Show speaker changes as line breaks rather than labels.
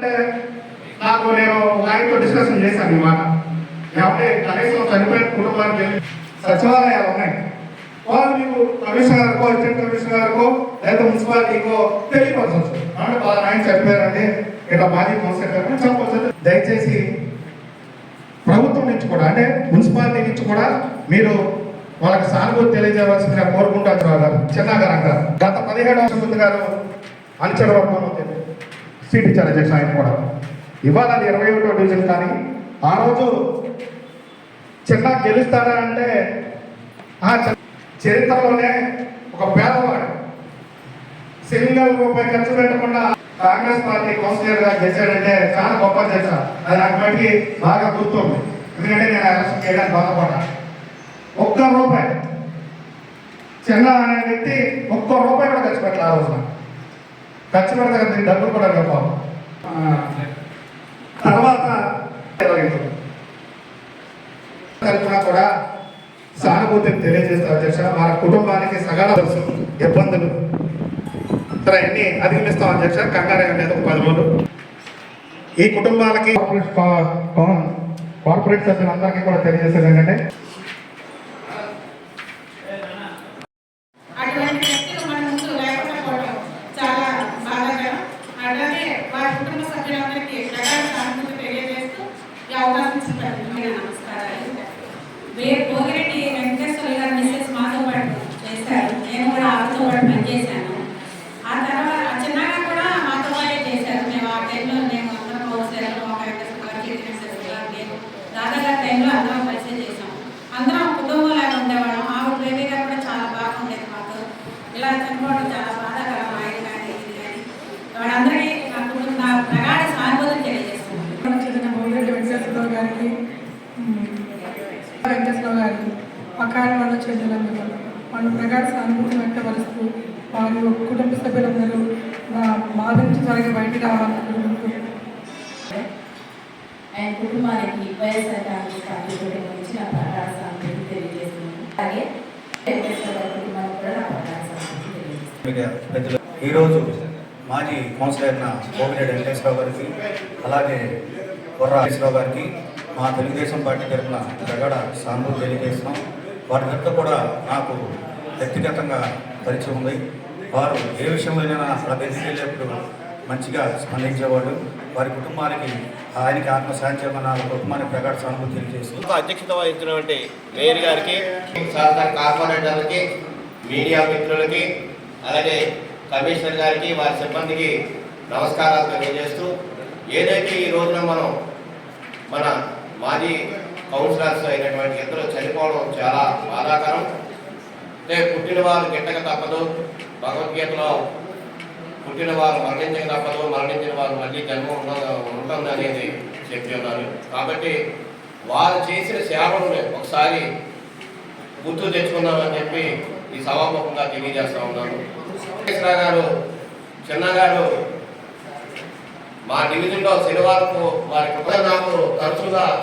అంటే నాకు నేను ఆయనతో డిస్కషన్ చేశాను ఈ ఏమంటే కనీసం చనిపోయిన కుటుంబానికి వెళ్ళి సచివాలయాలు ఉన్నాయి. వాళ్ళు మీకు కమిషనర్ గారికో అసిస్టెంట్ కమిషనర్ గారికో లేదా మున్సిపాలిటీకో తెలియపరచవచ్చు. అంటే వాళ్ళ ఆయన చనిపోయారండి ఇట్లా మాజీ కౌన్సిలర్ చెప్పవచ్చు దయచేసి ప్రభుత్వం నుంచి కూడా అంటే మున్సిపాలిటీ నుంచి కూడా మీరు వాళ్ళకి సానుభూతి తెలియజేయవలసిందిగా కోరుకుంటాను గారు చిన్నగారు గారు గత పదిహేడు వర్షం గారు అంచెల వర్గంలో సీట్ ఇచ్చారు అధ్యక్ష ఆయన కూడా. ఇవాళ అది ఇరవై ఒకటో డివిజన్ కానీ ఆ రోజు చిన్న గెలుస్తాడా అంటే ఆ చ- చరిత్రలోనే ఒక పేదవాడు. సింగల్ రూపాయి ఖర్చు పెట్టకుండా కాంగ్రెస్ పార్టీ కౌన్సిలర్గా చేశాడంటే చాలా గొప్ప చేశాను అది నాకు బట్టి బాగా గుర్తుంది. ఎందుకంటే నేను అరెస్ట్ ఎలక్షన్ చేయడానికి బాధపడ్డా. ఒక్క రూపాయి. చిన్న అనే వ్యక్తి ఒక్క రూపాయి కూడా ఖర్చు పెట్టాలి ఆ రోజున. ఖర్చు పెడితే కదా దీనికి డబ్బులు కూడా. ఆ తర్వాత తరఫున కూడా సానుభూతిని తెలియజేస్తారు అధ్యక్ష. వారి కుటుంబానికి సగల ఇబ్బందులు. సరే అన్ని అధిగమిస్తాం అధ్యక్ష? కంగారే అనేది ఒక పది రోజులు. ఈ కుటుంబాలకి కార్పొరేట్ సభ్యులందరికీ కూడా తెలియజేసేది ఏంటంటే
అటువంటి వ్యక్తులు మన ముందు లేకపోవడం చాలా బాధాకరం అలాగే వారి కుటుంబ సభ్యులందరికీ ప్రగాఢ సానుభూతి తెలియజేస్తూ ఈ అవకాశం ఇచ్చినందుకు
అందరికీ నమస్కారాలు వేరు భోగిరెడ్డి వెంకటేశ్వర గారు మిస్సెస్ మాతో పాటు చేశారు. నేను కూడా ఆమెతో పాటు పనిచేశాను. ఆ తర్వాత చిన్నగా కూడా మాతో పాటే చేశారు. మేము ఆ టైంలో మేము అందరం కౌన్సిలర్ ఒక వెంకటేశ్వర గారు నేను టైంలో అందరం కలిసి చేసాం అందరం కుటుంబం లాగా ఉండేవాళ్ళం ఆవిడ బేబీ గారు కూడా చాలా బాగుండేది మాతో ఇలా చనిపోవడం చాలా బాధాకరం ఆయన కానీ ఇది కానీ వాళ్ళందరికీ నా కుటుంబ నా ప్రగాఢ సానుభూతిని తెలియజేస్తున్నాను
మన చెందిన బొమ్మిరెడ్డి వెంకటేశ్వరరావు గారికి ఉమ్, వెంకటేశ్వరరావు గారికి వల్ల చెందినందుకు వాళ్ళు ప్రగాఢ సానుభూతి వ్యక్తపరుస్తూ వారి కుటుంబ సభ్యులందరూ మా- మా నుంచి త్వరగా బయటికి రావాలని కోరుకుంటూ.
ఆయన కుటుంబానికి వైఎస్ఆర్ కాంగ్రెస్ పార్టీ నుంచి నా ప్రగాఢ సానుభూతి తెలియజేస్తున్నాను. అలాగే వెంకటేశ్వర గారి కుటుంబానికి కూడా నా ప్రగాఢ సానుభూతి తెలియజేస్తున్నాను
మీడియా పెద్దలు. ఈరోజు మాజీ కౌన్సిలర్ అయిన కోవిరెడ్డి వెంకటేశ్వరరావు గారికి అలాగే బొర్రా హరీశ్రావు గారికి మా తెలుగుదేశం పార్టీ తరఫున ప్రగాఢ సానుభూతి తెలియజేస్తున్నాం. వారి వెంట కూడా నాకు వ్యక్తిగతంగా పరిచయం ఉంది. వారు ఏ విషయంలోనైనా అలా వెళ్ళేప్పుడు మంచిగా స్పందించేవాడు వారి కుటుంబానికి ఆయనకి ఆత్మసాయం చేయమని కుటుంబానికి ప్రగాఢ సానుభూతి తెలియజేస్తూ
అధ్యక్షత వహించినటువంటి మేయర్ గారికి సహకార కార్పొరేటర్లకి మీడియా మిత్రులకి అలాగే కమిషనర్ గారికి వారి సిబ్బందికి నమస్కారాలు తెలియజేస్తూ ఏదైతే ఈ రోజున మనం మన మాజీ కౌన్సిలర్స్ అయినటువంటి ఇద్దరు చనిపోవడం చాలా బాధాకరం. అంటే పుట్టినవారు గిట్టక తప్పదు. భగవద్గీతలో పుట్టినవారు మరణించక తప్పదు. మరణించిన వారు మళ్ళీ జన్మ ఉంటుంది అనేది చెప్పి ఉన్నారు. కాబట్టి వారు చేసిన సేవను ఒకసారి గుర్తు తెచ్చుకుందామని చెప్పి ఈ సభాముఖంగా తెలియజేస్తా ఉన్నాను. కృష్ణ గారు చిన్నగారు మా డివిజన్లో శనివారం వారి కుటుంబ నాకు తరచుగా